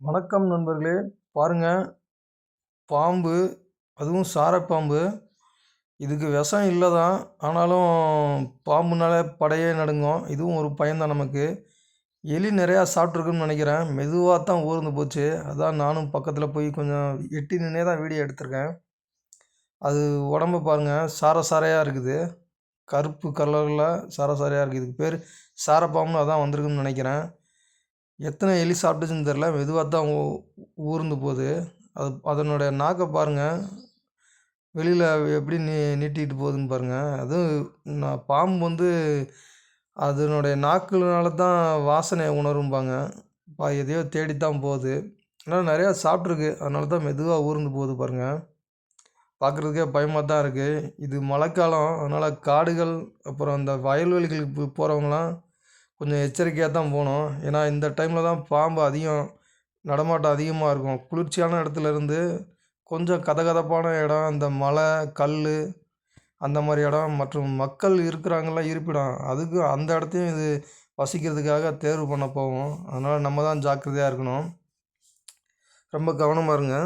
வணக்கம் நண்பர்களே. பாருங்கள் பாம்பு அதுவும் சாரப்பாம்பு. இதுக்கு விஷம் இல்லை தான். ஆனாலும் பாம்புனாலே படையே நடுங்கும். இதுவும் ஒரு பயன்தான் நமக்கு. எலி நிறையா சாப்பிட்ருக்குன்னு நினைக்கிறேன். மெதுவாக தான் ஊர்ந்து போச்சு. அதான் நானும் பக்கத்தில் போய் கொஞ்சம் எட்டி நின்னே தான் வீடியோ எடுத்திருக்கேன். அது உடம்ப பாருங்கள் சார சாரையாக இருக்குது. கருப்பு கலரில் சார சாரையாக இருக்குது. இதுக்கு பேர் சாரப்பாம்புன்னு அதான் வந்திருக்குன்னு நினைக்கிறேன். எத்தனை எலி சாப்பிட்டுச்சுன்னு தெரில மெதுவாக தான் ஊ ஊர்ந்து போகுது. அது அதனுடைய நாக்கை பாருங்கள் வெளியில் எப்படி நீ நீட்டிகிட்டு போகுதுன்னு பாருங்கள் அதுவும் நான் பாம்பு வந்து அதனுடைய நாக்குனால தான் வாசனையை உணரும்பாங்க. பா எதையோ தேடி தான் போகுது. ஆனால் நிறையா சாப்பிட்ருக்கு அதனால தான் மெதுவாக ஊர்ந்து போகுது பாருங்கள் பார்க்குறதுக்கே பயமாக தான் இருக்குது இது மழைக்காலம். அதனால் காடுகள் அப்புறம் அந்த வயல்வெளிகளுக்கு போகிறவங்களாம் கொஞ்சம் எச்சரிக்கையாக தான் போகணும். ஏன்னா இந்த டைமில் தான் பாம்பு அதிகம் நடமாட்டம் அதிகமாக இருக்கும். குளிர்ச்சியான இடத்துல இருந்து கொஞ்சம் கதகதப்பான இடம் இந்த மலை கல் அந்த மாதிரி இடம். மற்றும் மக்கள் இருக்கிறாங்கள்ல இருப்பிடம். அதுக்கு அந்த இடத்தையும் இது வசிக்கிறதுக்காக தேர்வு பண்ண போகும் அதனால் நம்ம தான் ஜாக்கிரதையாக இருக்கணும். ரொம்ப கவனமாக இருங்க.